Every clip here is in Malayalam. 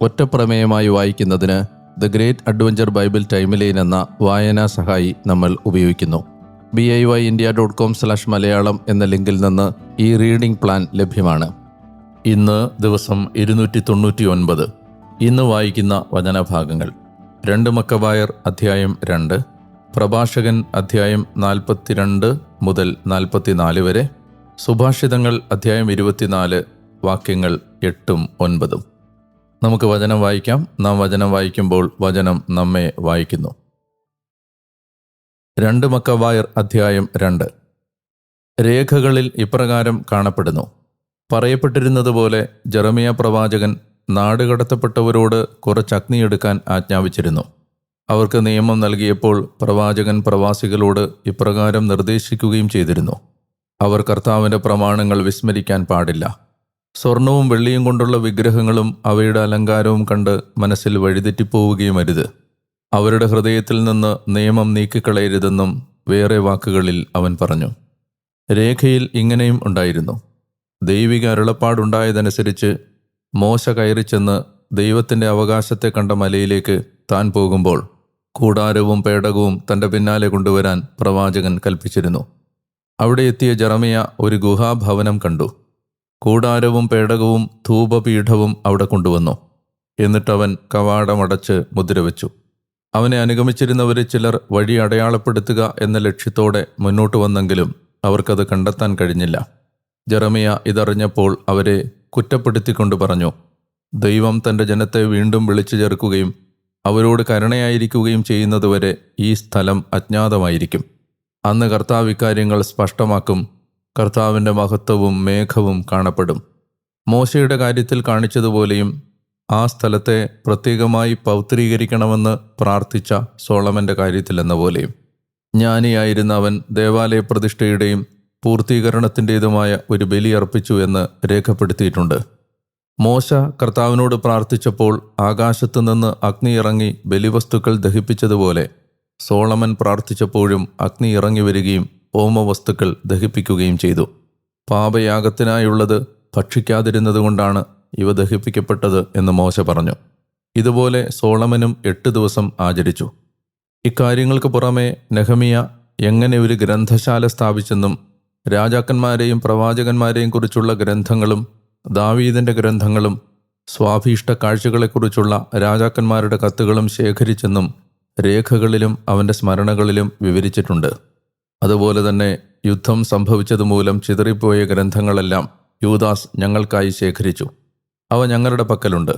ഒറ്റപ്രമേയമായി വായിക്കുന്നതിന് the great adventure Bible timeline എന്ന വായനാ സഹായി നമ്മൾ ഉപയോഗിക്കുന്നു. B I Y India dot com slash Malayalam എന്ന ലിങ്കിൽ നിന്ന് ഈ റീഡിംഗ് പ്ലാൻ ലഭ്യമാണ്. ഇന്ന് ദിവസം ഇരുന്നൂറ്റി തൊണ്ണൂറ്റി ഒൻപത് ഇന്ന് വായിക്കുന്ന വചനഭാഗങ്ങൾ. രണ്ട് മക്കബായർ അധ്യായം രണ്ട്. പ്രഭാഷകൻ അധ്യായം നാൽപ്പത്തിരണ്ട് മുതൽ നാൽപ്പത്തിനാല് വരെ. സുഭാഷിതങ്ങൾ അധ്യായം ഇരുപത്തിനാല് വാക്യങ്ങൾ എട്ടും ഒൻപതും. നമുക്ക് വചനം വായിക്കാം. നാം വചനം വായിക്കുമ്പോൾ വചനം നമ്മെ വായിക്കുന്നു. രണ്ട് മക്കവായർ അധ്യായം രണ്ട്. രേഖകളിൽ ഇപ്രകാരം കാണപ്പെടുന്നു. പറയപ്പെട്ടിരുന്നതുപോലെ ജെറമിയ പ്രവാചകൻ നാടുകടത്തപ്പെട്ടവരോട് കുറച്ച് അഗ്നിയെടുക്കാൻ ആജ്ഞാപിച്ചിരുന്നു. അവർക്ക് നിയമം നൽകിയപ്പോൾ പ്രവാചകൻ പ്രവാസികളോട് ഇപ്രകാരം നിർദ്ദേശിക്കുകയും ചെയ്തിരുന്നു. അവർ കർത്താവിന്റെ പ്രമാണങ്ങൾ വിസ്മരിക്കാൻ പാടില്ല. സ്വർണവും വെള്ളിയും കൊണ്ടുള്ള വിഗ്രഹങ്ങളും അവയുടെ അലങ്കാരവും കണ്ട് മനസ്സിൽ വഴിതെറ്റിപ്പോവുകയും അരുത് അവരുടെ ഹൃദയത്തിൽ നിന്ന് നിയമം നീക്കിക്കളയരുതെന്നും വേറെ വാക്കുകളിൽ അവൻ പറഞ്ഞു. രേഖയിൽ ഇങ്ങനെയും ഉണ്ടായിരുന്നു. ദൈവിക അരുളപ്പാടുണ്ടായതനുസരിച്ച് മോശ കയറിച്ചെന്ന് ദൈവത്തിന്റെ അവകാശത്തെ കണ്ട മലയിലേക്ക് താൻ പോകുമ്പോൾ കൂടാരവും പേടകവും തന്റെ പിന്നാലെ കൊണ്ടുവരാൻ പ്രവാചകൻ കൽപ്പിച്ചിരുന്നു. അവിടെ എത്തിയ ജറമിയ ഒരു ഗുഹാഭവനം കണ്ടു. കൂടാരവും പേടകവും ധൂപപീഠവും അവിടെ കൊണ്ടുവന്നു. എന്നിട്ടവൻ കവാടമടച്ച് മുദ്രവെച്ചു. അവനെ അനുഗമിച്ചിരുന്നവരെ ചിലർ വഴി അടയാളപ്പെടുത്തുക എന്ന ലക്ഷ്യത്തോടെ മുന്നോട്ട് വന്നെങ്കിലും അവർക്കത് കണ്ടെത്താൻ കഴിഞ്ഞില്ല. ജെറമിയ ഇതറിഞ്ഞപ്പോൾ അവരെ കുറ്റപ്പെടുത്തിക്കൊണ്ട് പറഞ്ഞു ദൈവം തന്റെ ജനത്തെ വീണ്ടും വിളിച്ചു ചേർക്കുകയും അവരോട് കരുണയായിരിക്കുകയും ചെയ്യുന്നതുവരെ ഈ സ്ഥലം അജ്ഞാതമായിരിക്കും. അന്ന് കർത്താവ് ഇക്കാര്യങ്ങൾ സ്പഷ്ടമാക്കും കർത്താവിന്റെ മഹത്വവും മേഘവും കാണപ്പെടും. മോശയുടെ കാര്യത്തിൽ കാണിച്ചതുപോലെയും ആ സ്ഥലത്തെ പ്രത്യേകമായി പൗത്രീകരിക്കണമെന്ന് പ്രാർത്ഥിച്ച സോളമന്റെ കാര്യത്തിലെന്ന പോലെയും. ജ്ഞാനിയായിരുന്ന അവൻ ദേവാലയ പ്രതിഷ്ഠയുടെയും പൂർത്തീകരണത്തിന്റെതുമായ ഒരു ബലി അർപ്പിച്ചു എന്ന് രേഖപ്പെടുത്തിയിട്ടുണ്ട്. മോശ കർത്താവിനോട് പ്രാർത്ഥിച്ചപ്പോൾ ആകാശത്തു നിന്ന് അഗ്നി ഇറങ്ങി ബലിവസ്തുക്കൾ ദഹിപ്പിച്ചതുപോലെ സോളമൻ പ്രാർത്ഥിച്ചപ്പോഴും അഗ്നി ഇറങ്ങി വരികയും ഹോമവസ്തുക്കൾ ദഹിപ്പിക്കുകയും ചെയ്തു. പാപയാഗത്തിനായുള്ളത് ഭക്ഷിക്കാതിരുന്നതുകൊണ്ടാണ് ഇവ ദഹിപ്പിക്കപ്പെട്ടത് എന്ന് മോശ പറഞ്ഞു. ഇതുപോലെ സോളമനും എട്ട് ദിവസം ആചരിച്ചു. ഇക്കാര്യങ്ങൾക്ക് പുറമെ നെഹമിയ എങ്ങനെ ഒരു ഗ്രന്ഥശാല സ്ഥാപിച്ചെന്നും രാജാക്കന്മാരെയും പ്രവാചകന്മാരെയും കുറിച്ചുള്ള ഗ്രന്ഥങ്ങളും ദാവീദിന്റെ ഗ്രന്ഥങ്ങളും സ്വാഭീഷ്ട കാഴ്ചകളെക്കുറിച്ചുള്ള രാജാക്കന്മാരുടെ കത്തുകളും ശേഖരിച്ചെന്നും രേഖകളിലും അവന്റെ സ്മരണകളിലും വിവരിച്ചിട്ടുണ്ട്. അതുപോലെ തന്നെ യുദ്ധം സംഭവിച്ചതുമൂലം ചിതറിപ്പോയ ഗ്രന്ഥങ്ങളെല്ലാം യൂദാസ് ഞങ്ങൾക്കായി ശേഖരിച്ചു. അവ ഞങ്ങളുടെ പക്കലുണ്ട്.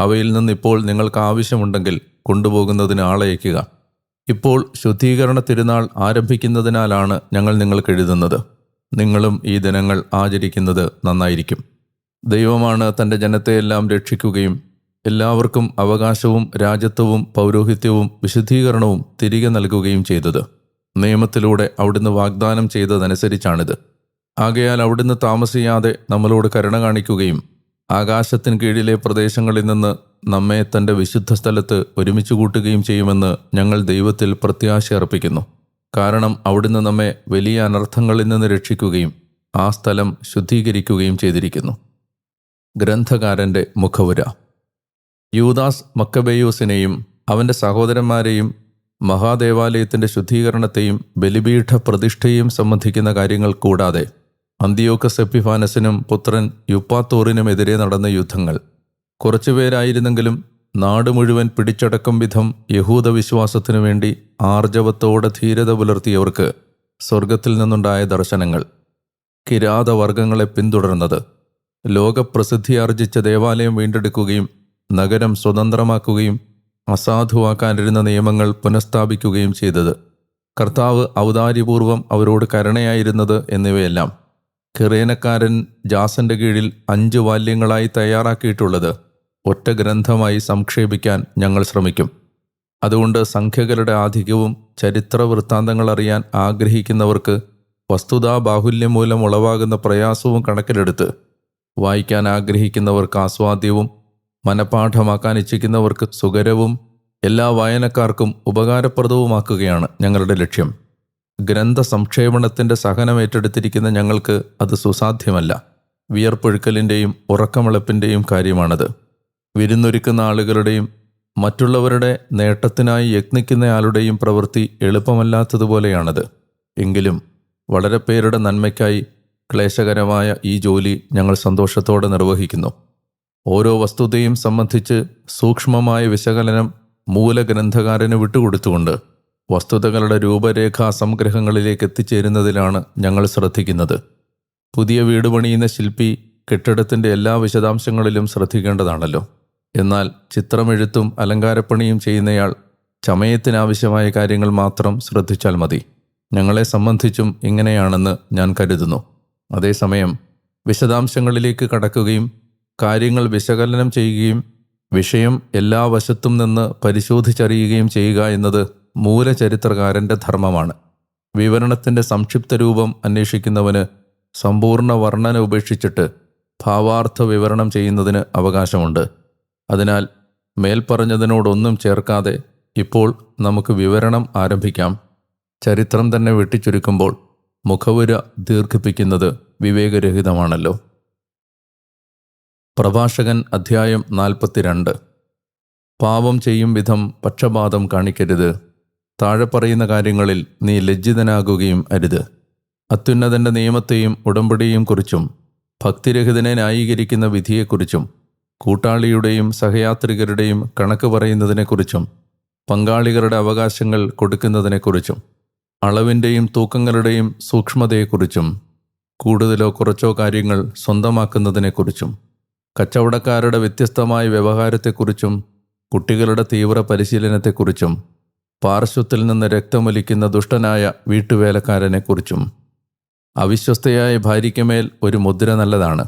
അവയിൽ നിന്ന് ഇപ്പോൾ നിങ്ങൾക്ക് ആവശ്യമുണ്ടെങ്കിൽ കൊണ്ടുപോകുന്നതിന് ആളയക്കുക ഇപ്പോൾ ശുദ്ധീകരണ തിരുനാൾ ആരംഭിക്കുന്നതിനാലാണ് ഞങ്ങൾ നിങ്ങൾക്ക് എഴുതുന്നത്. നിങ്ങളും ഈ ദിനങ്ങൾ ആചരിക്കുന്നത് നന്നായിരിക്കും. ദൈവമാണ് തന്റെ ജനത്തെയെല്ലാം രക്ഷിക്കുകയും എല്ലാവർക്കും അവകാശവും രാജ്യത്വവും പൗരോഹിത്യവും വിശുദ്ധീകരണവും തിരികെ നൽകുകയും ചെയ്തത്. നിയമത്തിലൂടെ അവിടുന്ന് വാഗ്ദാനം ചെയ്തതനുസരിച്ചാണിത്. ആകയാൽ അവിടുന്ന് താമസിയാതെ നമ്മളോട് കരുണ കാണിക്കുകയും ആകാശത്തിന് കീഴിലെ പ്രദേശങ്ങളിൽ നിന്ന് നമ്മെ തന്റെ വിശുദ്ധ സ്ഥലത്ത് ഒരുമിച്ച് കൂട്ടുകയും ചെയ്യുമെന്ന് ഞങ്ങൾ ദൈവത്തിൽ പ്രത്യാശ അർപ്പിക്കുന്നു. കാരണം അവിടുന്ന് നമ്മെ വലിയ അനർത്ഥങ്ങളിൽ നിന്ന് രക്ഷിക്കുകയും ആ സ്ഥലം ശുദ്ധീകരിക്കുകയും ചെയ്തിരിക്കുന്നു. ഗ്രന്ഥകാരന്റെ മുഖവുര. യൂദാസ് മക്കബേയൂസിനെയും അവന്റെ സഹോദരന്മാരെയും മഹാദേവാലയത്തിന്റെ ശുദ്ധീകരണത്തെയും ബലിപീഠ പ്രതിഷ്ഠയും സംബന്ധിക്കുന്ന കാര്യങ്ങൾ കൂടാതെ അന്തിയോക്കസ് എപ്പിഫാനസിനും പുത്രൻ യുപ്പാത്തോറിനുമെതിരെ നടന്ന യുദ്ധങ്ങൾ. കുറച്ചുപേരായിരുന്നെങ്കിലും നാട് മുഴുവൻ പിടിച്ചടക്കം വിധം യഹൂദ വിശ്വാസത്തിനു വേണ്ടി ആർജവത്തോടെ ധീരത പുലർത്തിയവർക്ക് സ്വർഗത്തിൽ നിന്നുണ്ടായ ദർശനങ്ങൾ. കിരാതവർഗങ്ങളെ പിന്തുടർന്നത്. ലോകപ്രസിദ്ധിയാർജിച്ച ദേവാലയം വീണ്ടെടുക്കുകയും നഗരം സ്വതന്ത്രമാക്കുകയും അസാധുവാക്കാനിരുന്ന നിയമങ്ങൾ പുനഃസ്ഥാപിക്കുകയും ചെയ്തത്. കർത്താവ് ഔദാര്യപൂർവം അവരോട് കരുണയായിരുന്നത് എന്നിവയെല്ലാം കിറേനക്കാരൻ ജാസന്റെ കീഴിൽ അഞ്ച് വാല്യങ്ങളായി തയ്യാറാക്കിയിട്ടുള്ളത് ഒറ്റ ഗ്രന്ഥമായി സംക്ഷേപിക്കാൻ ഞങ്ങൾ ശ്രമിക്കും. അതുകൊണ്ട് സംഖ്യകളുടെ ആധിക്യവും ചരിത്ര വൃത്താന്തങ്ങൾ അറിയാൻ ആഗ്രഹിക്കുന്നവർക്ക് വസ്തുതാ ബാഹുല്യം മൂലം ഉളവാകുന്ന പ്രയാസവും കണക്കിലെടുത്ത് വായിക്കാൻ ആഗ്രഹിക്കുന്നവർക്ക് ആസ്വാദ്യവും മനപാഠമാക്കാൻ ഇച്ഛിക്കുന്നവർക്ക് സുഖരവും എല്ലാ വായനക്കാർക്കും ഉപകാരപ്രദവുമാക്കുകയാണ് ഞങ്ങളുടെ ലക്ഷ്യം. ഗ്രന്ഥ സംക്ഷേപണത്തിന്റെ സഹനം ഏറ്റെടുത്തിരിക്കുന്ന ഞങ്ങൾക്ക് അത് സുസാധ്യമല്ല. വിയർപ്പൊഴുക്കലിന്റെയും ഉറക്കമിളപ്പിന്റെയും കാര്യമാണത്. വിരുന്നൊരുക്കുന്ന ആളുകളുടെയും മറ്റുള്ളവരുടെ നേട്ടത്തിനായി യത്നിക്കുന്നയാളുടെയും പ്രവൃത്തി എളുപ്പമല്ലാത്തതുപോലെയാണത്. എങ്കിലും വളരെ പേരുടെ നന്മയ്ക്കായി ക്ലേശകരമായ ഈ ജോലി ഞങ്ങൾ സന്തോഷത്തോടെ നിർവഹിക്കുന്നു. ഓരോ വസ്തുതയും സംബന്ധിച്ച് സൂക്ഷ്മമായ വിശകലനം മൂലഗ്രന്ഥകാരന് വിട്ടുകൊടുത്തുകൊണ്ട് വസ്തുതകളുടെ രൂപരേഖാ സംഗ്രഹങ്ങളിലേക്ക് എത്തിച്ചേരുന്നതിലാണ് ഞങ്ങൾ ശ്രദ്ധിക്കുന്നത്. പുതിയ വീട് പണിയുന്ന ശില്പി കെട്ടിടത്തിന്റെ എല്ലാ വിശദാംശങ്ങളിലും ശ്രദ്ധിക്കേണ്ടതാണല്ലോ. എന്നാൽ ചിത്രമെഴുത്തും അലങ്കാരപ്പണിയും ചെയ്യുന്നയാൾ ചമയത്തിനാവശ്യമായ കാര്യങ്ങൾ മാത്രം ശ്രദ്ധിച്ചാൽ മതി. ഞങ്ങളെ സംബന്ധിച്ചും ഇങ്ങനെയാണെന്ന് ഞാൻ കരുതുന്നു. അതേസമയം വിശദാംശങ്ങളിലേക്ക് കടക്കുകയും കാര്യങ്ങൾ വിശകലനം ചെയ്യുകയും വിഷയം എല്ലാ വശത്തും നിന്ന് പരിശോധിച്ചറിയുകയും ചെയ്യുക എന്നത് മൂലചരിത്രകാരന്റെ ധർമ്മമാണ്. വിവരണത്തിന്റെ സംക്ഷിപ്ത രൂപം അന്വേഷിക്കുന്നവന് സമ്പൂർണ വർണന ഉപേക്ഷിച്ചിട്ട് ഭാവാർത്ഥ വിവരണം ചെയ്യുന്നതിന് അവകാശമുണ്ട്. അതിനാൽ മേൽപ്പറഞ്ഞതിനോടൊന്നും ചേർക്കാതെ ഇപ്പോൾ നമുക്ക് വിവരണം ആരംഭിക്കാം. ചരിത്രം തന്നെ വെട്ടിച്ചുരുക്കുമ്പോൾ മുഖവുര ദീർഘിപ്പിക്കുന്നത് വിവേകരഹിതമാണല്ലോ. പ്രഭാഷകൻ അധ്യായം നാൽപ്പത്തിരണ്ട്. പാപം ചെയ്യും വിധം പക്ഷപാതം കാണിക്കരുത്. താഴെ പറയുന്ന കാര്യങ്ങളിൽ നീ ലജ്ജിതനാകുകയും അരുത്. അത്യുന്നതന്റെ നിയമത്തെയും ഉടമ്പടിയും കുറിച്ചും ഭക്തിരഹിതനെ ന്യായീകരിക്കുന്ന വിധിയെക്കുറിച്ചും കൂട്ടാളിയുടെയും സഹയാത്രികരുടെയും കണക്ക് പറയുന്നതിനെക്കുറിച്ചും പങ്കാളികളുടെ അവകാശങ്ങൾ കൊടുക്കുന്നതിനെക്കുറിച്ചും അളവിന്റെയും തൂക്കങ്ങളുടെയും സൂക്ഷ്മതയെക്കുറിച്ചും കൂടുതലോ കുറച്ചോ കാര്യങ്ങൾ സ്വന്തമാക്കുന്നതിനെക്കുറിച്ചും കച്ചവടക്കാരുടെ വ്യത്യസ്തമായ വ്യവഹാരത്തെക്കുറിച്ചും കുട്ടികളുടെ തീവ്ര പരിശീലനത്തെക്കുറിച്ചും പാർശ്വത്തിൽ നിന്ന് രക്തമൊലിക്കുന്ന ദുഷ്ടനായ വീട്ടുവേലക്കാരനെക്കുറിച്ചും. അവിശ്വസ്തയായ ഭാര്യയ്ക്കുമേൽ ഒരു മുദ്ര നല്ലതാണ്.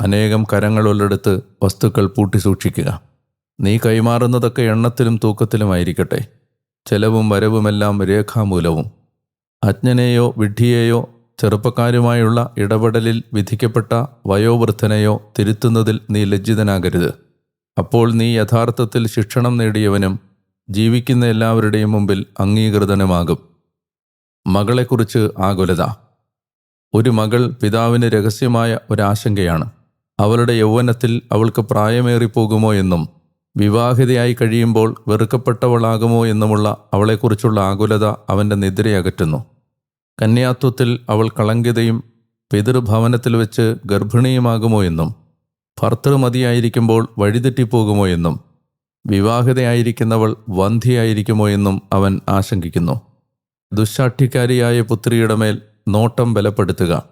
അനേകം കരങ്ങളുള്ളിടത്ത് വസ്തുക്കൾ പൂട്ടി സൂക്ഷിക്കുക നീ കൈമാറുന്നതൊക്കെ എണ്ണത്തിലും തൂക്കത്തിലുമായിരിക്കട്ടെ ചെലവും വരവുമെല്ലാം രേഖാമൂലവും. അജ്ഞനെയോ വിഡ്ഢിയെയോ ചെറുപ്പക്കാരുമായുള്ള ഇടപെടലിൽ വിധിക്കപ്പെട്ട വയോവൃദ്ധനെയോ തിരുത്തുന്നതിൽ നീ ലജ്ജിതനാകരുത്. അപ്പോൾ നീ യഥാർത്ഥത്തിൽ ശിക്ഷണം നേടിയവനും ജീവിക്കുന്ന എല്ലാവരുടെയും മുമ്പിൽ അംഗീകൃതനുമാകും. മകളെക്കുറിച്ച് ആകുലത. ഒരു മകൾ പിതാവിന് രഹസ്യമായ ഒരാശങ്കയാണ്. അവളുടെ യൗവനത്തിൽ അവൾക്ക് പ്രായമേറിപ്പോകുമോ എന്നും വിവാഹിതയായി കഴിയുമ്പോൾ വെറുക്കപ്പെട്ടവളാകുമോ എന്നുമുള്ള അവളെക്കുറിച്ചുള്ള ആകുലത അവന്റെ നിദ്രയകറ്റുന്നു. കന്യാത്വത്തിൽ അവൾ കളങ്കിതയും പിതൃഭവനത്തിൽ വെച്ച് ഗർഭിണിയുമാകുമോ എന്നും ഭർത്തൃമതിയായിരിക്കുമ്പോൾ വഴിതെറ്റിപ്പോകുമോ എന്നും വിവാഹിതയായിരിക്കുന്നവൾ വന്ധിയായിരിക്കുമോ എന്നും അവൻ ആശങ്കിക്കുന്നു. ദുശാഠ്യക്കാരിയായ പുത്രിയുടെ മേൽ നോട്ടം ബലപ്പെടുത്തുക.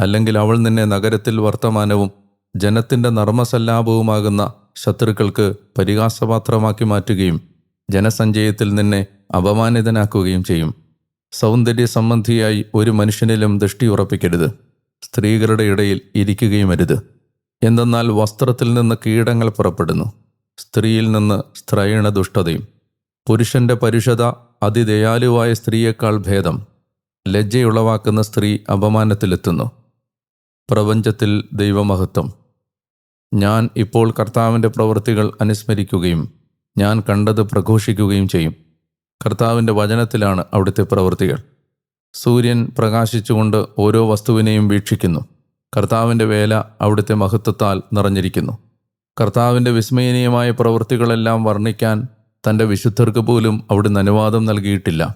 അല്ലെങ്കിൽ അവൾ നിന്നെ നഗരത്തിൽ വർത്തമാനവും ജനത്തിന്റെ നർമ്മസല്ലാപവുമാകുന്ന ശത്രുക്കൾക്ക് പരിഹാസപാത്രമാക്കി മാറ്റുകയും ജനസഞ്ചയത്തിൽ നിന്നെ അപമാനിതനാക്കുകയും ചെയ്യും. സൗന്ദര്യ സംബന്ധിയായി ഒരു മനുഷ്യനിലും ദൃഷ്ടി ഉറപ്പിക്കരുത്. സ്ത്രീകളുടെ ഇടയിൽ ഇരിക്കുകയും അരുത് എന്തെന്നാൽ വസ്ത്രത്തിൽ നിന്ന് കീടങ്ങൾ പുറപ്പെടുന്നു. സ്ത്രീയിൽ നിന്ന് സ്ത്രൈണ ദുഷ്ടതയും പുരുഷന്റെ പരുഷത അതിദയാലുവായ സ്ത്രീയേക്കാൾ ഭേദം. ലജ്ജയുളവാക്കുന്ന സ്ത്രീ അപമാനത്തിലെത്തുന്നു. പ്രപഞ്ചത്തിൽ ദൈവമഹത്വം. ഞാൻ ഇപ്പോൾ കർത്താവിന്റെ പ്രവൃത്തികൾ അനുസ്മരിക്കുകയും ഞാൻ കണ്ടത് പ്രഘോഷിക്കുകയും ചെയ്യും. കർത്താവിന്റെ വചനത്തിലാണ് അവിടുത്തെ പ്രവൃത്തികൾ. സൂര്യൻ പ്രകാശിച്ചുകൊണ്ട് ഓരോ വസ്തുവിനെയും വീക്ഷിക്കുന്നു. കർത്താവിന്റെ വേല അവിടുത്തെ മഹത്വത്താൽ നിറഞ്ഞിരിക്കുന്നു. കർത്താവിന്റെ വിസ്മയനീയമായ പ്രവൃത്തികളെല്ലാം വർണിക്കാൻ തന്റെ വിശുദ്ധർക്ക് പോലും അവിടുന്ന് അനുവാദം നൽകിയിട്ടില്ല.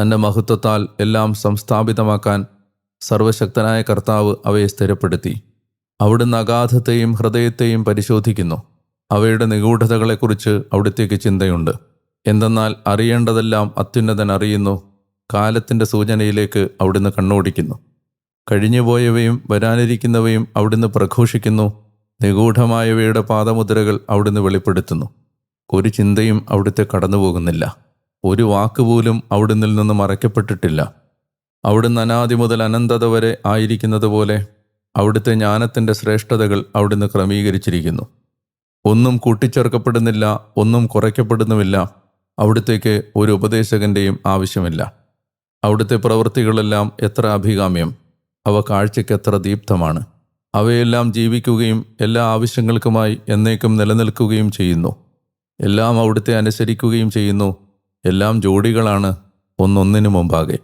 തന്റെ മഹത്വത്താൽ എല്ലാം സംസ്ഥാപിതമാക്കാൻ സർവശക്തനായ കർത്താവ് അവയെ സ്ഥിരപ്പെടുത്തി. അവിടുന്ന് അഗാധത്തെയും ഹൃദയത്തെയും പരിശോധിക്കുന്നു. അവയുടെ നിഗൂഢതകളെക്കുറിച്ച് അവിടുത്തേക്ക് ചിന്തയുണ്ട്. എന്തെന്നാൽ അറിയേണ്ടതെല്ലാം അത്യുന്നതൻ അറിയുന്നു കാലത്തിന്റെ സൂചനയിലേക്ക് അവിടുന്ന് കണ്ണോടിക്കുന്നു. കഴിഞ്ഞുപോയവയും വരാനിരിക്കുന്നവയും അവിടുന്ന് പ്രഘോഷിക്കുന്നു നിഗൂഢമായവയുടെ പാദമുദ്രകൾ അവിടുന്ന് വെളിപ്പെടുത്തുന്നു. ഒരു ചിന്തയും അവിടുത്തെ കടന്നുപോകുന്നില്ല. ഒരു വാക്കുപോലും അവിടുന്നിൽ നിന്ന് മറയ്ക്കപ്പെട്ടിട്ടില്ല. അവിടുന്ന് അനാദി മുതൽ അനന്തത വരെ ആയിരിക്കുന്നത് പോലെ അവിടുത്തെ ജ്ഞാനത്തിന്റെ ശ്രേഷ്ഠതകൾ അവിടുന്ന് ക്രമീകരിച്ചിരിക്കുന്നു. ഒന്നും കൂട്ടിച്ചേർക്കപ്പെടുന്നില്ല ഒന്നും കുറയ്ക്കപ്പെടുന്നുമില്ല അവിടുത്തേക്ക് ഒരു ഉപദേശകന്റെയും ആവശ്യമില്ല. അവിടുത്തെ പ്രവൃത്തികളെല്ലാം എത്ര അഭികാമ്യം. അവ കാഴ്ചയ്ക്ക് എത്ര ദീപ്തമാണ്. അവയെല്ലാം ജീവിക്കുകയും എല്ലാ ആവശ്യങ്ങൾക്കുമായി എന്നേക്കും നിലനിൽക്കുകയും ചെയ്യുന്നു. എല്ലാം അവിടുത്തെ അനുസരിക്കുകയും ചെയ്യുന്നു. എല്ലാം ജോഡികളാണ് ഒന്നൊന്നിനു മുമ്പാകെ.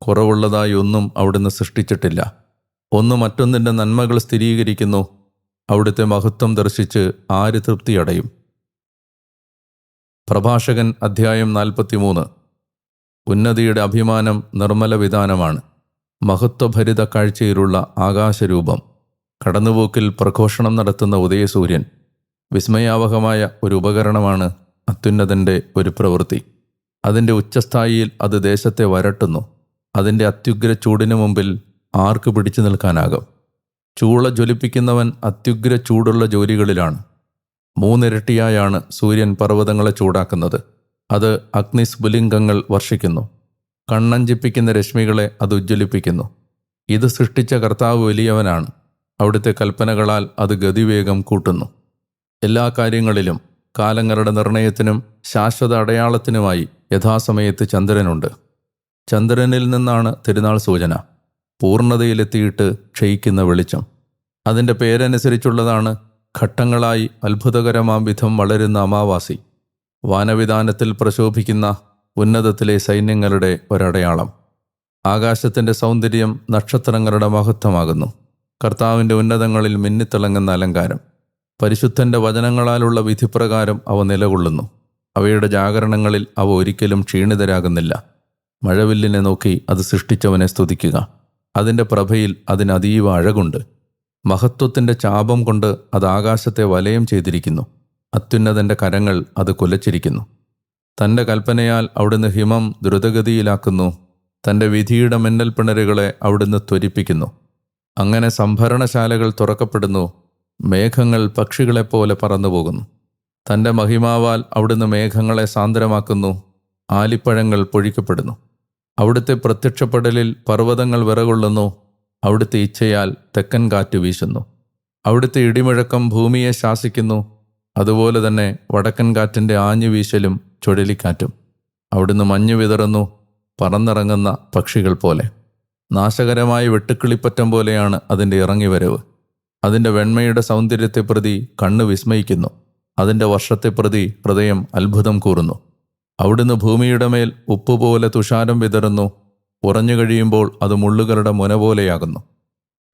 കുറവുള്ളതായി ഒന്നും അവിടുന്ന് സൃഷ്ടിച്ചിട്ടില്ല. ഒന്ന് മറ്റൊന്നിന്റെ നന്മകൾ സ്ഥിരീകരിക്കുന്നു. അവിടുത്തെ മഹത്വം ദർശിച്ച് ആര് തൃപ്തിയടയും? പ്രഭാഷകൻ അധ്യായം നാൽപ്പത്തിമൂന്ന്. ഉന്നതിയുടെ അഭിമാനം നിർമ്മല വിധാനമാണ് മഹത്വഭരിത കാഴ്ചയിലുള്ള ആകാശരൂപം. കടന്നുപോക്കിൽ പ്രഘോഷണം നടത്തുന്ന ഉദയസൂര്യൻ വിസ്മയാവഹമായ ഒരു ഉപകരണമാണ് അത്യുന്നതന്റെ ഒരു പ്രവൃത്തി. അതിന്റെ ഉച്ചസ്ഥായിയിൽ അത് ദേശത്തെ വരട്ടുന്നു. അതിന്റെ അത്യുഗ്ര ചൂടിനു മുമ്പിൽ ആർക്ക് പിടിച്ചു നിൽക്കാനാകും? ചൂള ജ്വലിപ്പിക്കുന്നവൻ അത്യുഗ്ര ചൂടുള്ള ജോലികളിലാണ്. മൂന്നിരട്ടിയായാണ് സൂര്യൻ പർവതങ്ങളെ ചൂടാക്കുന്നത്. അത് അഗ്നിസ്ഫുലിംഗങ്ങൾ വർഷിക്കുന്നു. കണ്ണഞ്ചിപ്പിക്കുന്ന രശ്മികളെ അത് ഉജ്ജ്വലിപ്പിക്കുന്നു. ഇത് സൃഷ്ടിച്ച കർത്താവ് വലിയവനാണ്. അവിടുത്തെ കൽപ്പനകളാൽ അത് ഗതിവേഗം കൂട്ടുന്നു. എല്ലാ കാര്യങ്ങളിലും കാലങ്ങളുടെ നിർണയത്തിനും ശാശ്വത അടയാളത്തിനുമായി യഥാസമയത്ത് ചന്ദ്രനുണ്ട്. ചന്ദ്രനിൽ നിന്നാണ് തിരുനാൾ സൂചന. പൂർണതയിലെത്തിയിട്ട് ക്ഷയിക്കുന്ന വെളിച്ചം. അതിന്റെ പേരനുസരിച്ചുള്ളതാണ് ഘട്ടങ്ങളായി അത്ഭുതകരമാം വിധം വളരുന്ന അമാവാസി വാനവിധാനത്തിൽ പ്രശോഭിക്കുന്ന ഉന്നതത്തിലെ സൈന്യങ്ങളുടെ ഒരടയാളം. ആകാശത്തിന്റെ സൗന്ദര്യം നക്ഷത്രങ്ങളുടെ മഹത്വമാകുന്നു. കർത്താവിന്റെ ഉന്നതങ്ങളിൽ മിന്നിത്തിളങ്ങുന്ന അലങ്കാരം. പരിശുദ്ധന്റെ വചനങ്ങളാലുള്ള വിധിപ്രകാരം അവ നിലകൊള്ളുന്നു. അവയുടെ ജാഗരണങ്ങളിൽ അവ ഒരിക്കലും ക്ഷീണിതരാകുന്നില്ല. മഴവില്ലിനെ നോക്കി അത് സൃഷ്ടിച്ചവനെ സ്തുതിക്കുക. അതിന്റെ പ്രഭയിൽ അതിനതീവ അഴകുണ്ട്. മഹത്വത്തിന്റെ ചാപം കൊണ്ട് അത് ആകാശത്തെ വലയം ചെയ്തിരിക്കുന്നു. അത്യുന്നതന്റെ കരങ്ങൾ അത് കുലച്ചിരിക്കുന്നു. തന്റെ കൽപ്പനയാൽ അവിടുന്ന് ഹിമം ദ്രുതഗതിയിലാക്കുന്നു. തന്റെ വിധിയുടെ മിന്നൽ പിണരുകളെ അവിടുന്ന് ത്വരിപ്പിക്കുന്നു. അങ്ങനെ സംഭരണശാലകൾ തുറക്കപ്പെടുന്നു. മേഘങ്ങൾ പക്ഷികളെപ്പോലെ പറന്നുപോകുന്നു. തന്റെ മഹിമാവാൽ അവിടുന്ന് മേഘങ്ങളെ സാന്ദ്രമാക്കുന്നു. ആലിപ്പഴങ്ങൾ പൊഴിക്കപ്പെടുന്നു. അവിടുത്തെ പ്രത്യക്ഷപ്പെടലിൽ പർവതങ്ങൾ വിറകൊള്ളുന്നു. അവിടുത്തെ ഇച്ഛയാൽ തെക്കൻ കാറ്റ് വീശുന്നു. അവിടുത്തെ ഇടിമുഴക്കം ഭൂമിയെ ശാസിക്കുന്നു. അതുപോലെ തന്നെ വടക്കൻ കാറ്റിന്റെ ആഞ്ഞു വീശലും ചുഴലിക്കാറ്റും. അവിടുന്ന് മഞ്ഞു വിതറുന്നു പറന്നിറങ്ങുന്ന പക്ഷികൾ പോലെ. നാശകരമായ വെട്ടുക്കിളിപ്പറ്റം പോലെയാണ് അതിന്റെ ഇറങ്ങിവരവ്. അതിന്റെ വെണ്മയുടെ സൗന്ദര്യത്തെ പ്രതി കണ്ണ് വിസ്മയിക്കുന്നു. അതിന്റെ വർഷത്തെ പ്രതി ഹൃദയം അത്ഭുതം കൂറുന്നു. അവിടുന്ന് ഭൂമിയുടെ മേൽ ഉപ്പുപോലെ തുഷാരം വിതറുന്നു. ഉറഞ്ഞു കഴിയുമ്പോൾ അത് മുള്ളുകളുടെ മുന പോലെയാകുന്നു.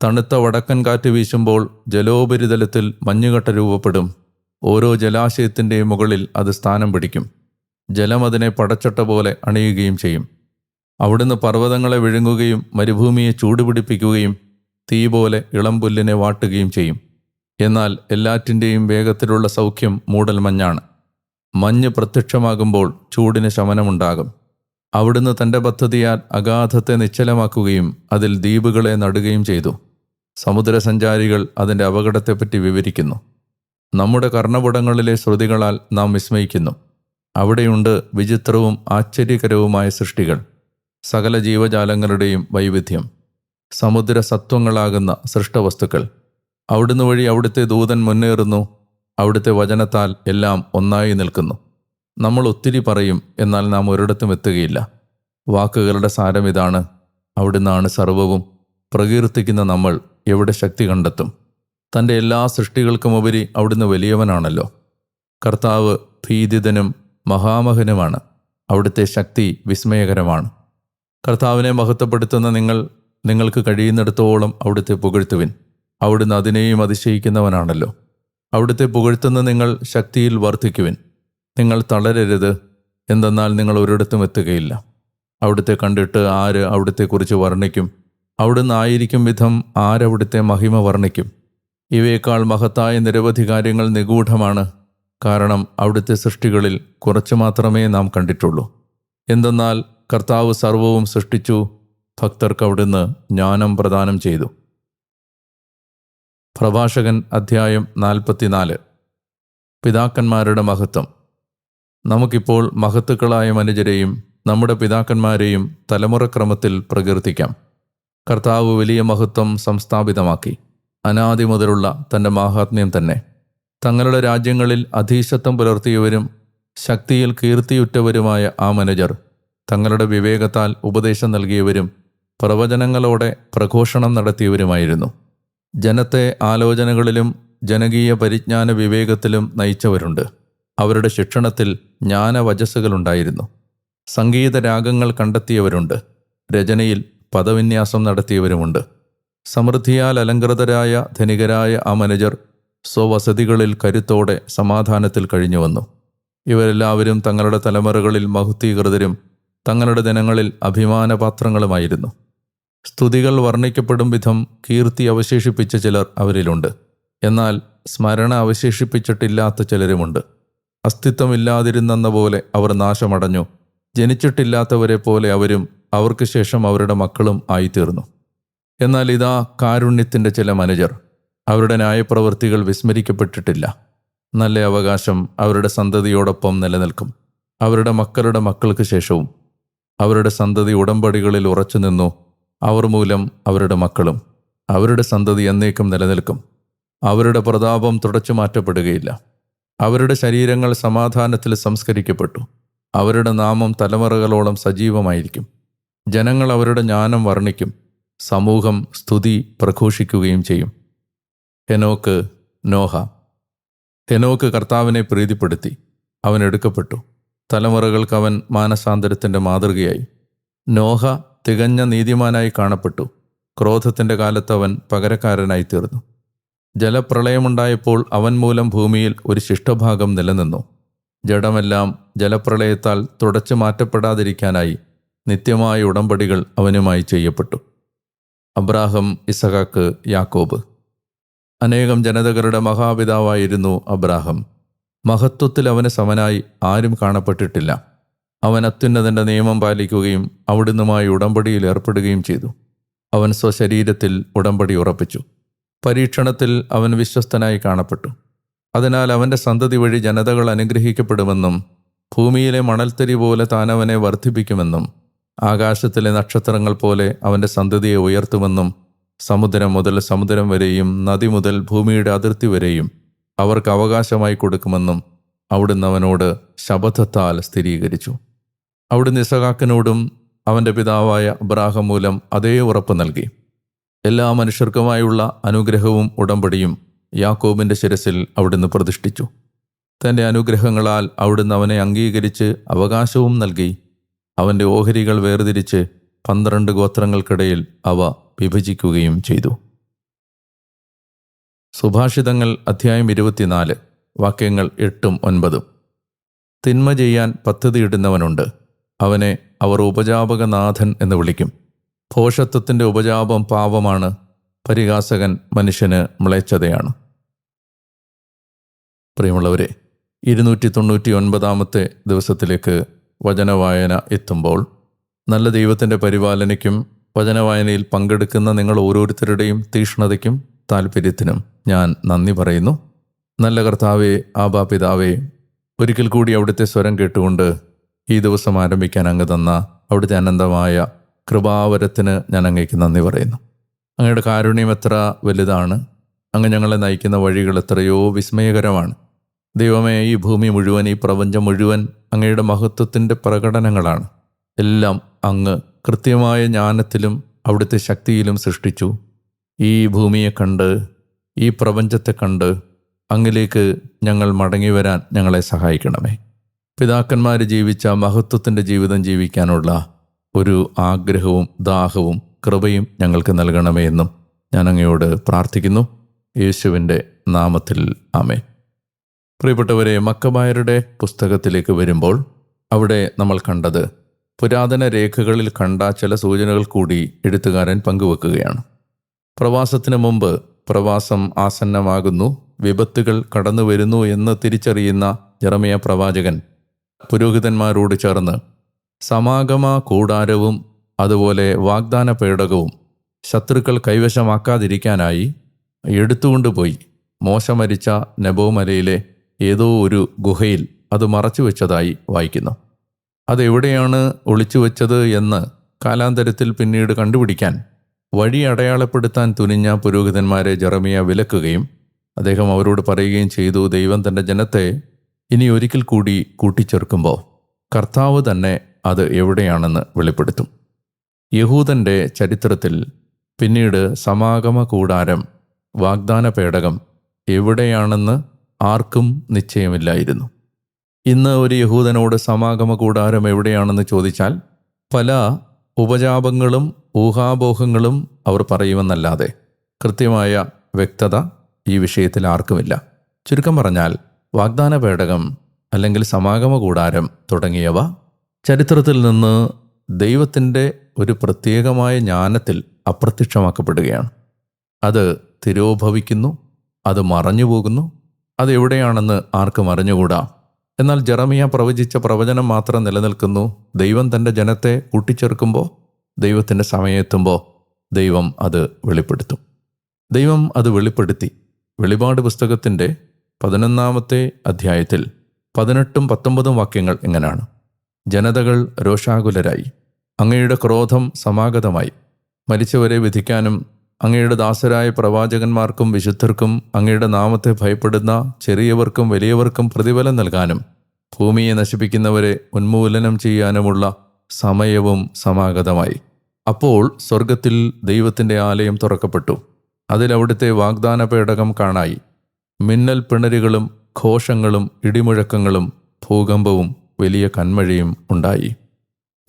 തണുത്ത വടക്കൻ കാറ്റ് വീശുമ്പോൾ ജലോപരിതലത്തിൽ മഞ്ഞുകട്ട രൂപപ്പെടും. ഓരോ ജലാശയത്തിന്റെയും മുകളിൽ അത് സ്ഥാനം പിടിക്കും. ജലം അതിനെ പടച്ചട്ട പോലെ അണിയുകയും ചെയ്യും. അവിടുന്ന് പർവതങ്ങളെ വിഴുങ്ങുകയും മരുഭൂമിയെ ചൂടുപിടിപ്പിക്കുകയും തീ പോലെ ഇളം പുല്ലിനെ വാട്ടുകയും ചെയ്യും. എന്നാൽ എല്ലാറ്റിന്റെയും വേഗത്തിലുള്ള സൗഖ്യം മൂടൽ മഞ്ഞാണ് മഞ്ഞ് പ്രത്യക്ഷമാകുമ്പോൾ ചൂടിന് ശമനമുണ്ടാകും. അവിടുന്ന് തന്റെ പദ്ധതിയാൽ അഗാധത്തെ നിശ്ചലമാക്കുകയും അതിൽ ദ്വീപുകളെ നടുകയും ചെയ്തു. സമുദ്രസഞ്ചാരികൾ അതിന്റെ അപകടത്തെപ്പറ്റി വിവരിക്കുന്നു. നമ്മുടെ കർണപുടങ്ങളിലെ ശ്രുതികളാൽ നാം വിസ്മയിക്കുന്നു. അവിടെയുണ്ട് വിചിത്രവും ആശ്ചര്യകരവുമായ സൃഷ്ടികൾ. സകല ജീവജാലങ്ങളുടെയും വൈവിധ്യം. സമുദ്ര സത്വങ്ങളാകുന്ന സൃഷ്ടവസ്തുക്കൾ. അവിടുന്ന് വഴി അവിടുത്തെ ദൂതൻ മുന്നേറുന്നു. അവിടുത്തെ വചനത്താൽ എല്ലാം ഒന്നായി നിൽക്കുന്നു. നമ്മൾ ഒത്തിരി പറയും എന്നാൽ നാം ഒരിടത്തും എത്തുകയില്ല. വാക്കുകളുടെ സാരം ഇതാണ്. അവിടുന്നാണ് സർവവും. പ്രകീർത്തിക്കുന്ന നമ്മൾ എവിടെ ശക്തി കണ്ടെത്തും? തന്റെ എല്ലാ സൃഷ്ടികൾക്കുമുപരി അവിടുന്ന് വലിയവനാണല്ലോ. കർത്താവ് ഭീതിതനും മഹാമഹനുമാണ്. അവിടുത്തെ ശക്തി വിസ്മയകരമാണ്. കർത്താവിനെ മഹത്വപ്പെടുത്തുന്ന നിങ്ങൾ നിങ്ങൾക്ക് കഴിയുന്നിടത്തോളം അവിടുത്തെ പുകഴ്ത്തുവിൻ. അവിടുന്ന് അതിനെയും അതിശയിക്കുന്നവനാണല്ലോ. അവിടുത്തെ പുകഴ്ത്തുന്ന നിങ്ങൾ ശക്തിയിൽ വർദ്ധിക്കുവിൻ. നിങ്ങൾ തളരരുത്. എന്തെന്നാൽ നിങ്ങൾ ഒരിടത്തും എത്തുകയില്ല. അവിടുത്തെ കണ്ടിട്ട് ആര് അവിടുത്തെക്കുറിച്ച് വർണിക്കും? അവിടുന്ന് ആയിരിക്കും വിധം ആരവിടുത്തെ മഹിമ വർണിക്കും? ഇവയേക്കാൾ മഹത്തായ നിരവധി കാര്യങ്ങൾ നിഗൂഢമാണ്. കാരണം അവിടുത്തെ സൃഷ്ടികളിൽ കുറച്ചു മാത്രമേ നാം കണ്ടിട്ടുള്ളൂ. എന്തെന്നാൽ കർത്താവ് സർവവും സൃഷ്ടിച്ചു. ഭക്തർക്ക് അവിടുന്ന് ജ്ഞാനം പ്രദാനം ചെയ്തു. പ്രഭാഷകൻ അധ്യായം നാൽപ്പത്തിനാല്. പിതാക്കന്മാരുടെ മഹത്വം. നമുക്കിപ്പോൾ മഹത്തുക്കളായ മനുജരെയും നമ്മുടെ പിതാക്കന്മാരെയും തലമുറക്രമത്തിൽ പ്രകീർത്തിക്കാം. കർത്താവ് വലിയ മഹത്വം സംസ്ഥാപിതമാക്കി. അനാദി മുതലുള്ള തന്റെ മാഹാത്മ്യം തന്നെ. തങ്ങളുടെ രാജ്യങ്ങളിൽ അധീശത്വം പുലർത്തിയവരും ശക്തിയിൽ കീർത്തിയുറ്റവരുമായ ആ മനുജർ തങ്ങളുടെ വിവേകത്താൽ ഉപദേശം നൽകിയവരും പ്രവചനങ്ങളോടെ പ്രഘോഷണം നടത്തിയവരുമായിരുന്നു. ജനത്തെ ആലോചനകളിലും ജനകീയ പരിജ്ഞാന വിവേകത്തിലും നയിച്ചവരുണ്ട്. അവരുടെ ശിക്ഷണത്തിൽ ജ്ഞാനവചസ്സുകളുണ്ടായിരുന്നു. സംഗീത രാഗങ്ങൾ കണ്ടെത്തിയവരുണ്ട്. രചനയിൽ പദവിന്യാസം നടത്തിയവരുമുണ്ട്. സമൃദ്ധിയാൽ അലങ്കൃതരായ ധനികരായ ആ മാനേജർ സ്വവസതികളിൽ കരുത്തോടെ സമാധാനത്തിൽ കഴിഞ്ഞു വന്നു. ഇവരെല്ലാവരും തങ്ങളുടെ തലമുറകളിൽ മഹുത്തീകൃതരും തങ്ങളുടെ ദിനങ്ങളിൽ അഭിമാനപാത്രങ്ങളുമായിരുന്നു. സ്തുതികൾ വർണിക്കപ്പെടും വിധം കീർത്തി അവശേഷിപ്പിച്ച ചിലർ അവരിലുണ്ട്. എന്നാൽ സ്മരണ അവശേഷിപ്പിച്ചിട്ടില്ലാത്ത ചിലരുമുണ്ട്. അസ്തിത്വമില്ലാതിരുന്നെന്ന പോലെ അവർ നാശമടഞ്ഞു. ജനിച്ചിട്ടില്ലാത്തവരെ പോലെ അവരും അവർക്ക് ശേഷം അവരുടെ മക്കളും ആയിത്തീർന്നു. എന്നാൽ ഇതാ കാരുണ്യത്തിന്റെ ചില മനുജർ. അവരുടെ ന്യായപ്രവൃത്തികൾ വിസ്മരിക്കപ്പെട്ടിട്ടില്ല. നല്ല അവകാശം അവരുടെ സന്തതിയോടൊപ്പം നിലനിൽക്കും. അവരുടെ മക്കളുടെ മക്കൾക്ക് ശേഷവും. അവരുടെ സന്തതി ഉടമ്പടികളിൽ ഉറച്ചു നിന്നു. അവർ മൂലം അവരുടെ മക്കളും അവരുടെ സന്തതി എന്നേക്കും നിലനിൽക്കും. അവരുടെ പ്രതാപം തുടച്ചു മാറ്റപ്പെടുകയില്ല. അവരുടെ ശരീരങ്ങൾ സമാധാനത്തിൽ സംസ്കരിക്കപ്പെട്ടു. അവരുടെ നാമം തലമുറകളോളം സജീവമായിരിക്കും. ജനങ്ങൾ അവരുടെ ജ്ഞാനം വർണിക്കും. സമൂഹം സ്തുതി പ്രഘോഷിക്കുകയും ചെയ്യും. ഹെനോക്ക് നോഹ. ഹെനോക്ക് കർത്താവിനെ പ്രീതിപ്പെടുത്തി. അവൻ എടുക്കപ്പെട്ടു. തലമുറകൾക്ക് അവൻ മാനസാന്തരത്തിന്റെ മാതൃകയായി. നോഹ തികഞ്ഞ നീതിമാനായി കാണപ്പെട്ടു. ക്രോധത്തിന്റെ കാലത്ത് അവൻ പകരക്കാരനായി തീർന്നു. ജലപ്രളയമുണ്ടായപ്പോൾ അവൻ മൂലം ഭൂമിയിൽ ഒരു ശിഷ്ടഭാഗം നിലനിന്നു. ജഡമെല്ലാം ജലപ്രളയത്താൽ തുടച്ചു മാറ്റപ്പെടാതിരിക്കാനായി നിത്യമായ ഉടമ്പടികൾ അവനുമായി ചെയ്യപ്പെട്ടു. അബ്രാഹം ഇസഹാക്ക് യാക്കോബ്. അനേകം ജനതകളുടെ മഹാപിതാവായിരുന്നു അബ്രാഹം. മഹത്വത്തിൽ അവന് സമനായി ആരും കാണപ്പെട്ടിട്ടില്ല. അവൻ അത്യുന്നതന്റെ നിയമം പാലിക്കുകയും അവിടുന്നുമായി ഉടമ്പടിയിൽ ഏർപ്പെടുകയും ചെയ്തു. അവൻ സ്വശരീരത്തിൽ ഉടമ്പടി ഉറപ്പിച്ചു. പരീക്ഷണത്തിൽ അവൻ വിശ്വസ്തനായി കാണപ്പെട്ടു. അതിനാൽ അവന്റെ സന്തതി വഴി ജനതകൾ അനുഗ്രഹിക്കപ്പെടുമെന്നും ഭൂമിയിലെ മണൽത്തരി പോലെ താൻ അവനെ വർദ്ധിപ്പിക്കുമെന്നും ആകാശത്തിലെ നക്ഷത്രങ്ങൾ പോലെ അവന്റെ സന്തതിയെ ഉയർത്തുമെന്നും സമുദ്രം മുതൽ സമുദ്രം വരെയും നദി മുതൽ ഭൂമിയുടെ അതിർത്തി വരെയും അവർക്ക് അവകാശമായി കൊടുക്കുമെന്നും അവിടുന്ന് അവനോട് ശപഥത്താൽ സ്ഥിരീകരിച്ചു. അവിടുന്ന് ഇസഹാക്കിനോടും അവന്റെ പിതാവായ അബ്രാഹം മൂലം അതേ ഉറപ്പ് നൽകി. എല്ലാ മനുഷ്യർക്കുമായുള്ള അനുഗ്രഹവും ഉടമ്പടിയും യാക്കോബിന്റെ ശിരസിൽ അവിടുന്ന് പ്രതിഷ്ഠിച്ചു. തന്റെ അനുഗ്രഹങ്ങളാൽ അവിടുന്ന് അവനെ അംഗീകരിച്ച് അവകാശവും നൽകി. അവന്റെ ഓഹരികൾ വേർതിരിച്ച് പന്ത്രണ്ട് ഗോത്രങ്ങൾക്കിടയിൽ അവ വിഭജിക്കുകയും ചെയ്തു. സുഭാഷിതങ്ങൾ അധ്യായം ഇരുപത്തിനാല് വാക്യങ്ങൾ എട്ടും ഒൻപതും. തിന്മ ചെയ്യാൻ പദ്ധതിയിടുന്നവനുണ്ട് അവനെ അവർ ഉപജാപകനാഥൻ എന്ന് വിളിക്കും. ഭോഷത്വത്തിന്റെ ഉപജാപം പാപമാണ്. പരിഹാസകൻ മനുഷ്യന് മ്ലേച്ഛതയാണ്. പ്രിയമുള്ളവരെ ഇരുന്നൂറ്റി തൊണ്ണൂറ്റി ഒൻപതാമത്തെ ദിവസത്തിലേക്ക് വചനവായന എത്തുമ്പോൾ നല്ല ദൈവത്തിന്റെ പരിപാലനയ്ക്കും വചനവായനയിൽ പങ്കെടുക്കുന്ന നിങ്ങൾ ഓരോരുത്തരുടെയും തീഷ്ണതയ്ക്കും താല്പര്യത്തിനും ഞാൻ നന്ദി പറയുന്നു. നല്ല കർത്താവെ ആബാ പിതാവേ ഒരിക്കൽ കൂടി അവിടുത്തെ സ്വരം കേട്ടുകൊണ്ട് ഈ ദിവസം ആരംഭിക്കാൻ അങ്ങ് തന്ന അവിടുത്തെ അനന്തമായ കൃപാവരത്തിന് ഞാൻ അങ്ങേക്ക് നന്ദി പറയുന്നു. അങ്ങയുടെ കാരുണ്യം എത്ര വലുതാണ്. അങ്ങ് ഞങ്ങളെ നയിക്കുന്ന വഴികൾ എത്രയോ വിസ്മയകരമാണ്. ദൈവമേ ഈ ഭൂമി മുഴുവൻ ഈ പ്രപഞ്ചം മുഴുവൻ അങ്ങയുടെ മഹത്വത്തിന്റെ പ്രകടനങ്ങളാണ്. എല്ലാം അങ്ങ് കൃത്യമായ ജ്ഞാനത്തിലും അവിടുത്തെ ശക്തിയിലും സൃഷ്ടിച്ചു. ഈ ഭൂമിയെ കണ്ട് ഈ പ്രപഞ്ചത്തെ കണ്ട് അങ്ങിലേക്ക് ഞങ്ങൾ മടങ്ങി വരാൻ ഞങ്ങളെ സഹായിക്കണമേ. പിതാക്കന്മാർ ജീവിച്ച മഹത്വത്തിന്റെ ജീവിതം ജീവിക്കാനുള്ള ഒരു ആഗ്രഹവും ദാഹവും കൃപയും ഞങ്ങൾക്ക് നൽകണമേ എന്നും ഞാൻ അങ്ങയോട് പ്രാർത്ഥിക്കുന്നു. യേശുവിന്റെ നാമത്തിൽ ആമേ പ്രിയപ്പെട്ടവരെ മക്കമായരുടെ പുസ്തകത്തിലേക്ക് വരുമ്പോൾ അവിടെ നമ്മൾ കണ്ടത് പുരാതന രേഖകളിൽ കണ്ട ചില സൂചനകൾ കൂടി എഴുത്തുകാരൻ പങ്കുവെക്കുകയാണ്. പ്രവാസത്തിന് മുമ്പ് പ്രവാസം ആസന്നമാകുന്നു വിപത്തുകൾ കടന്നു വരുന്നു എന്ന് തിരിച്ചറിയുന്ന ജെറമിയ പ്രവാചകൻ പുരോഹിതന്മാരോട് ചേർന്ന് സമാഗമ കൂടാരവും അതുപോലെ വാഗ്ദാന പേടകവും ശത്രുക്കൾ കൈവശമാക്കാതിരിക്കാനായി എടുത്തുകൊണ്ടുപോയി മോശ മരിച്ച നെബോമലയിലെ ഏതോ ഒരു ഗുഹയിൽ അത് മറച്ചു വെച്ചതായി വായിക്കുന്നു. അതെവിടെയാണ് ഒളിച്ചു വെച്ചത് എന്ന് കാലാന്തരത്തിൽ പിന്നീട് കണ്ടുപിടിക്കാൻ വഴി അടയാളപ്പെടുത്താൻ തുനിഞ്ഞ പുരോഹിതന്മാരെ ജെറമിയ വിലക്കുകയും അദ്ദേഹം അവരോട് പറയുകയും ചെയ്തു ദൈവം തന്റെ ജനത്തെ ഇനി ഒരിക്കൽ കൂടി കൂട്ടിച്ചേർക്കുമ്പോൾ കർത്താവ് തന്നെ അത് എവിടെയാണെന്ന് വെളിപ്പെടുത്തും. യഹൂദന്റെ ചരിത്രത്തിൽ പിന്നീട് സമാഗമ കൂടാരം വാഗ്ദാന പേടകം എവിടെയാണെന്ന് ആർക്കും നിശ്ചയമില്ലായിരുന്നു. ഇന്ന് ഒരു യഹൂദനോട് സമാഗമ കൂടാരം എവിടെയാണെന്ന് ചോദിച്ചാൽ പല ഉപജാപങ്ങളും ഊഹാപോഹങ്ങളും അവർ പറയുമെന്നല്ലാതെ കൃത്യമായ വ്യക്തത ഈ വിഷയത്തിൽ ആർക്കുമില്ല. ചുരുക്കം പറഞ്ഞാൽ വാഗ്ദാന പേടകം അല്ലെങ്കിൽ സമാഗമ കൂടാരം തുടങ്ങിയവ ചരിത്രത്തിൽ നിന്ന് ദൈവത്തിന്റെ ഒരു പ്രത്യേകമായ ജ്ഞാനത്തിൽ അപ്രത്യക്ഷമാക്കപ്പെടുകയാണ്. അത് തിരോഭവിക്കുന്നു അത് മറഞ്ഞു പോകുന്നു അത് എവിടെയാണെന്ന് ആർക്കും അറിഞ്ഞുകൂടാ. എന്നാൽ ജെറമിയ പ്രവചിച്ച പ്രവചനം മാത്രം നിലനിൽക്കുന്നു. ദൈവം തന്റെ ജനത്തെ കൂട്ടിച്ചേർക്കുമ്പോൾ ദൈവത്തിന്റെ സമയമെത്തുമ്പോൾ ദൈവം അത് വെളിപ്പെടുത്തും. ദൈവം അത് വെളിപ്പെടുത്തി. വെളിപാട് പുസ്തകത്തിന്റെ പതിനൊന്നാമത്തെ അധ്യായത്തിൽ പതിനെട്ടും പത്തൊമ്പതും വാക്യങ്ങൾ എങ്ങനെയാണ് ജനതകൾ രോഷാകുലരായി. അങ്ങയുടെ ക്രോധം സമാഗതമായി. മരിച്ചവരെ വിധിക്കാനും അങ്ങയുടെ ദാസരായ പ്രവാചകന്മാർക്കും വിശുദ്ധർക്കും അങ്ങയുടെ നാമത്തെ ഭയപ്പെടുന്ന ചെറിയവർക്കും വലിയവർക്കും പ്രതിഫലം നൽകാനും ഭൂമിയെ നശിപ്പിക്കുന്നവരെ ഉന്മൂലനം ചെയ്യാനുമുള്ള സമയവും സമാഗതമായി. അപ്പോൾ സ്വർഗത്തിൽ ദൈവത്തിന്റെ ആലയം തുറക്കപ്പെട്ടു. അതിലവിടുത്തെ വാഗ്ദാന പേടകം കാണായി. മിന്നൽ പിണരുകളും ഘോഷങ്ങളും ഇടിമുഴക്കങ്ങളും ഭൂകമ്പവും വലിയ കൺമഴയും ഉണ്ടായി.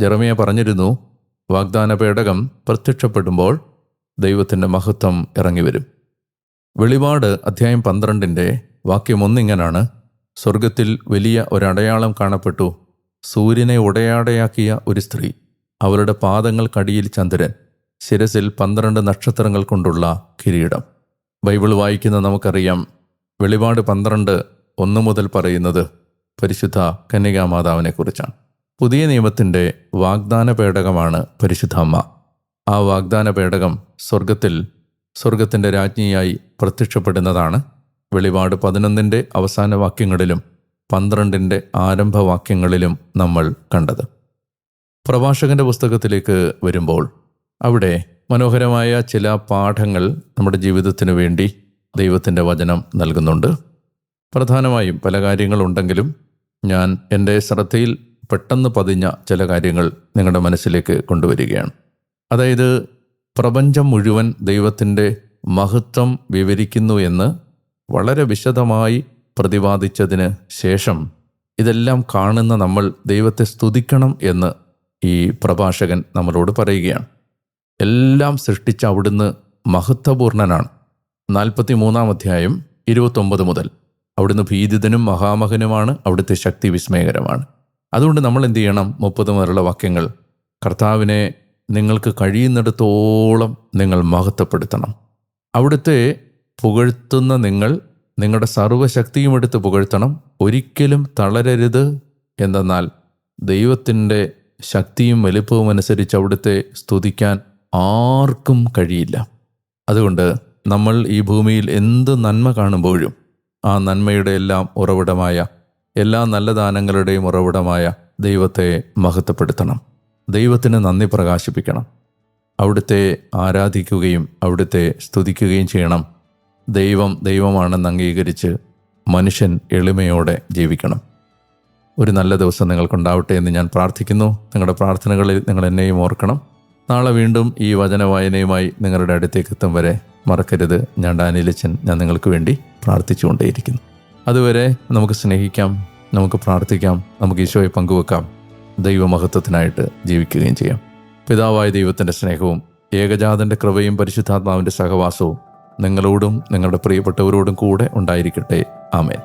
ജെറമിയ പറഞ്ഞിരുന്നു വാഗ്ദാന പേടകം പ്രത്യക്ഷപ്പെടുമ്പോൾ ദൈവത്തിന്റെ മഹത്വം ഇറങ്ങിവരും. വെളിപാട് അധ്യായം പന്ത്രണ്ടിന്റെ വാക്യം ഒന്നിങ്ങനാണ് സ്വർഗത്തിൽ വലിയ ഒരടയാളം കാണപ്പെട്ടു. സൂര്യനെ ഉടയാടയാക്കിയ ഒരു സ്ത്രീ അവളുടെ പാദങ്ങൾക്കടിയിൽ ചന്ദ്രൻ ശിരസിൽ പന്ത്രണ്ട് നക്ഷത്രങ്ങൾ കൊണ്ടുള്ള കിരീടം. ബൈബിൾ വായിക്കുന്ന നമുക്കറിയാം വെളിപാട് പന്ത്രണ്ട് ഒന്ന് മുതൽ പറയുന്നത് പരിശുദ്ധ കന്യകാമാതാവിനെക്കുറിച്ചാണ്. പുതിയ നിയമത്തിന്റെ വാഗ്ദാന പേടകമാണ് പരിശുദ്ധ അമ്മ. ആ വാഗ്ദാന പേടകം സ്വർഗത്തിൽ സ്വർഗത്തിന്റെ രാജ്ഞിയായി പ്രത്യക്ഷപ്പെടുന്നതാണ്. വെളിപാട് പതിനൊന്നിന്റെ അവസാന വാക്യങ്ങളിലും പന്ത്രണ്ടിന്റെ ആരംഭവാക്യങ്ങളിലും നമ്മൾ കണ്ടത്. പ്രഭാഷകന്റെ പുസ്തകത്തിലേക്ക് വരുമ്പോൾ അവിടെ മനോഹരമായ ചില പാഠങ്ങൾ നമ്മുടെ ജീവിതത്തിനു വേണ്ടി ദൈവത്തിന്റെ വചനം നൽകുന്നുണ്ട്. പ്രധാനമായും പല കാര്യങ്ങളുണ്ടെങ്കിലും ഞാൻ എന്റെ ശ്രദ്ധയിൽ പെട്ടെന്ന് പതിഞ്ഞ ചില കാര്യങ്ങൾ നിങ്ങളുടെ മനസ്സിലേക്ക് കൊണ്ടുവരികയാണ്. അതായത് പ്രപഞ്ചം മുഴുവൻ ദൈവത്തിന്റെ മഹത്വം വിവരിക്കുന്നു എന്ന് വളരെ വിശദമായി പ്രതിപാദിച്ചതിന് ശേഷം ഇതെല്ലാം കാണുന്ന നമ്മൾ ദൈവത്തെ സ്തുതിക്കണം എന്ന് ഈ പ്രഭാഷകൻ നമ്മളോട് പറയുകയാണ്. എല്ലാം സൃഷ്ടിച്ച അവിടുന്ന് മഹത്വപൂർണനാണ്. നാൽപ്പത്തി മൂന്നാം അധ്യായം ഇരുപത്തൊമ്പത് മുതൽ. അവിടുന്ന് ഭീതിതനും മഹാമഹനുമാണ് അവിടുത്തെ ശക്തി വിസ്മയകരമാണ്. അതുകൊണ്ട് നമ്മൾ എന്ത് ചെയ്യണം? മുപ്പത് മുതലുള്ള വാക്യങ്ങൾ. കർത്താവിനെ നിങ്ങൾക്ക് കഴിയുന്നിടത്തോളം നിങ്ങൾ മഹത്വപ്പെടുത്തണം. അവിടുത്തെ പുകഴ്ത്തുന്ന നിങ്ങൾ നിങ്ങളുടെ സർവശക്തിയും എടുത്ത് പുകഴ്ത്തണം. ഒരിക്കലും തളരരുത് എന്തെന്നാൽ ദൈവത്തിന്റെ ശക്തിയും വലിപ്പവും അനുസരിച്ച് അവിടുത്തെ സ്തുതിക്കാൻ ആർക്കും കഴിയില്ല. അതുകൊണ്ട് നമ്മൾ ഈ ഭൂമിയിൽ എന്ത് നന്മ കാണുമ്പോഴും ആ നന്മയുടെ എല്ലാം ഉറവിടമായ എല്ലാ നല്ല ദാനങ്ങളുടെയും ഉറവിടമായ ദൈവത്തെ മഹത്വപ്പെടുത്തണം. ദൈവത്തിന് നന്ദി പ്രകാശിപ്പിക്കണം. അവിടുത്തെ ആരാധിക്കുകയും അവിടുത്തെ സ്തുതിക്കുകയും ചെയ്യണം. ദൈവം ദൈവമാണെന്ന് അംഗീകരിച്ച് മനുഷ്യൻ എളിമയോടെ ജീവിക്കണം. ഒരു നല്ല ദിവസം നിങ്ങൾക്കുണ്ടാവട്ടെ എന്ന് ഞാൻ പ്രാർത്ഥിക്കുന്നു. നിങ്ങളുടെ പ്രാർത്ഥനകളിൽ നിങ്ങൾ എന്നെയും ഓർക്കണം. നാളെ വീണ്ടും ഈ വചന വായനയുമായി നിങ്ങളുടെ അടുത്തേക്ക് എത്തും വരെ മറക്കരുത്. ഞാൻ ഡാനിയലച്ചൻ ഞാൻ നിങ്ങൾക്ക് വേണ്ടി പ്രാർത്ഥിച്ചുകൊണ്ടേയിരിക്കുന്നു. അതുവരെ നമുക്ക് സ്നേഹിക്കാം നമുക്ക് പ്രാർത്ഥിക്കാം നമുക്ക് ഈശോയെ പങ്കുവെക്കാം. ദൈവമഹത്വത്തിനായിട്ട് ജീവിക്കുകയും ചെയ്യാം. പിതാവായ ദൈവത്തിന്റെ സ്നേഹവും ഏകജാതന്റെ കൃപയും പരിശുദ്ധാത്മാവിന്റെ സഹവാസവും നിങ്ങളോടും നിങ്ങളുടെ പ്രിയപ്പെട്ടവരോടും കൂടെ ഉണ്ടായിരിക്കട്ടെ. ആമേൻ.